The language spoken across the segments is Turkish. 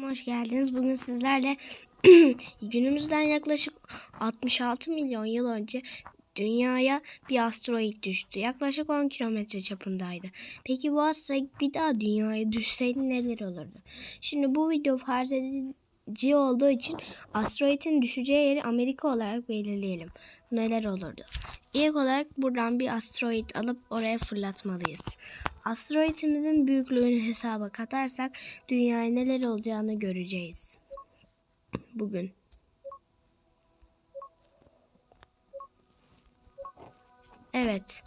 Hoş geldiniz. Bugün sizlerle günümüzden yaklaşık 66 milyon yıl önce dünyaya bir asteroid düştü. Yaklaşık 10 kilometre çapındaydı. Peki bu asteroid bir daha dünyaya düşseydi neler olurdu? Şimdi bu video farz edici olduğu için asteroidin düşeceği yeri Amerika olarak belirleyelim. Neler olurdu? İlk olarak buradan bir asteroid alıp oraya fırlatmalıyız. Asteroidimizin büyüklüğünü hesaba katarsak dünyaya neler olacağını göreceğiz. Bugün. Evet.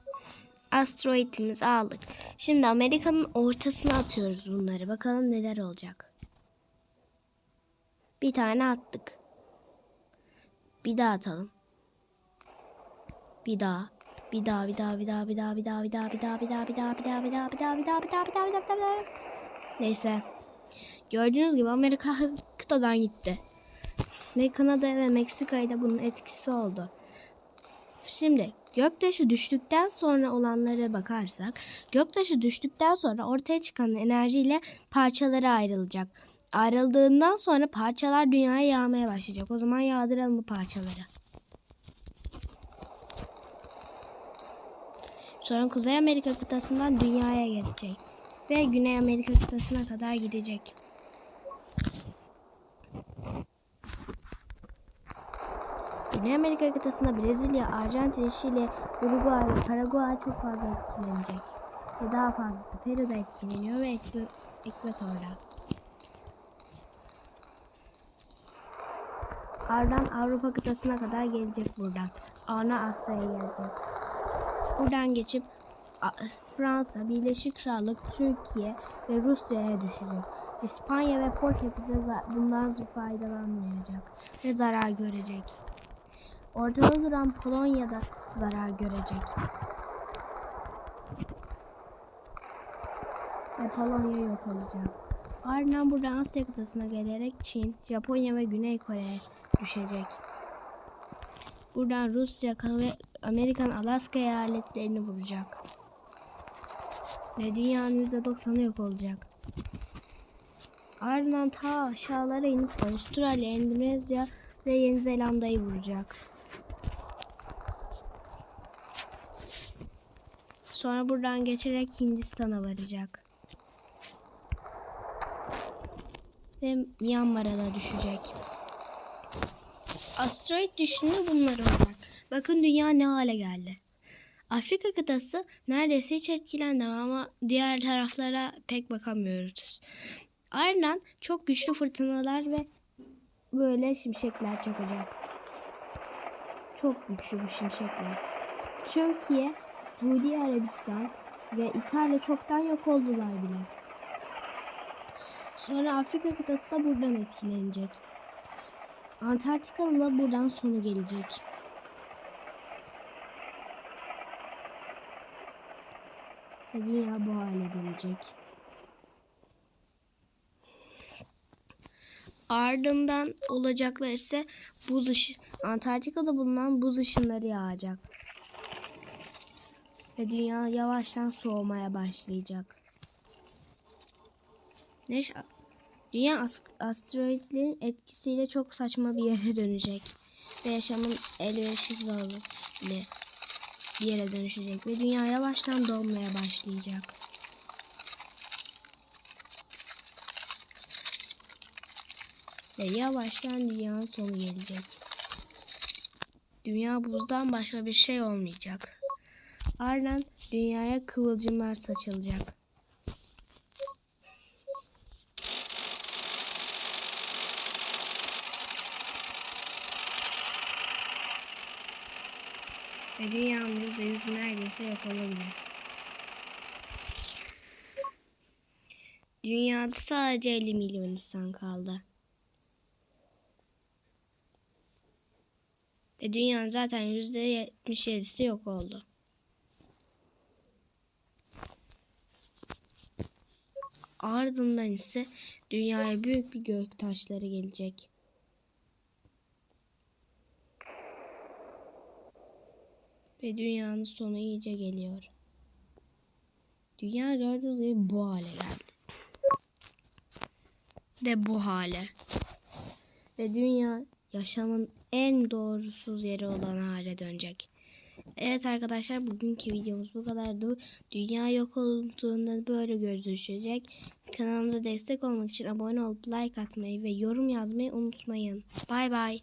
Asteroidimiz aldık. Şimdi Amerika'nın ortasına atıyoruz bunları. Bakalım neler olacak. Bir tane attık. Bir daha atalım. Bir daha. Bir daha, bir daha, bir daha, bir daha, bir daha, bir daha, bir daha, bir daha, bir daha, bir daha, bir daha, bir daha, bir daha, bir daha, bir daha, bir daha, bir daha, bir daha. Neyse. Gördüğünüz gibi Amerika kıtadan gitti. Ve Kanada ve Meksika'ya da bunun etkisi oldu. Şimdi göktaşı düştükten sonra olanlara bakarsak, göktaşı düştükten sonra ortaya çıkan enerjiyle parçalara ayrılacak. Ayrıldığından sonra parçalar dünyaya yağmaya başlayacak. O zaman yağdıralım bu parçaları. Sonra Kuzey Amerika kıtasından dünyaya gelecek. Ve Güney Amerika kıtasına kadar gidecek. Güney Amerika kıtasında Brezilya, Arjantin, Şili, Uruguay ve Paraguay çok fazla etkilenecek. Ve daha fazlası Peru'da etkileniyor ve Ekv- Ekvator'da. Ardından Avrupa kıtasına kadar gelecek buradan. Ana Asya'ya gelecek. Buradan geçip Fransa, Birleşik Krallık, Türkiye ve Rusya'ya düşecek. İspanya ve Portekiz'e bundan faydalanmayacak ve zarar görecek. Ortada duran Polonya'da zarar görecek. Ve Polonya yok olacak. Ardından buradan Asya kıtasına gelerek Çin, Japonya ve Güney Kore'ye düşecek. Buradan Rusya ve Amerikan Alaska eyaletlerini vuracak. Ve dünyanın %90'ı yok olacak. Ardından ta aşağılara inip Avustralya, Endonezya ve Yeni Zelanda'yı vuracak. Sonra buradan geçerek Hindistan'a varacak. Ve Myanmar'a da düşecek. Asteroid düştüğünde bunlar olacak. Bakın dünya ne hale geldi. Afrika kıtası neredeyse hiç etkilendi ama diğer taraflara pek bakamıyoruz. Ardından çok güçlü fırtınalar ve böyle şimşekler çakacak. Çok güçlü bu şimşekler. Türkiye, Suudi Arabistan ve İtalya çoktan yok oldular bile. Sonra Afrika kıtası da buradan etkilenecek. Antarktika'nın da buradan sonu gelecek. Ve dünya bu hale dönecek. Ardından olacaklar ise buz ışı Antarktika'da bulunan buz ışınları yağacak. Ve dünya yavaştan soğumaya başlayacak. Neyse, dünya as- asteroidlerin etkisiyle çok saçma bir yere dönecek. Ve yaşamın elverişsiz bağlı bir yere dönüşecek. Ve dünya yavaştan donmaya başlayacak. Ve yavaştan dünyanın sonu gelecek. Dünya buzdan başka bir şey olmayacak. Ardından dünyaya kıvılcımlar saçılacak. Ve dünyanın %100'ü neredeyse yok olabilir. Dünyada sadece 50 milyon insan kaldı. Ve dünyanın zaten %77'si yok oldu. Ardından ise dünyaya büyük bir gök taşları gelecek. Ve dünyanın sonu iyice geliyor. Dünya gördüğünüz gibi bu hale geldi. de bu hale. Ve dünya yaşamın en doğrusuz yeri olan hale dönecek. Evet arkadaşlar bugünkü videomuz bu kadardı. Dünya yok olduğunda böyle gözükecek. Kanalımıza destek olmak için abone olup like atmayı ve yorum yazmayı unutmayın. Bay bay.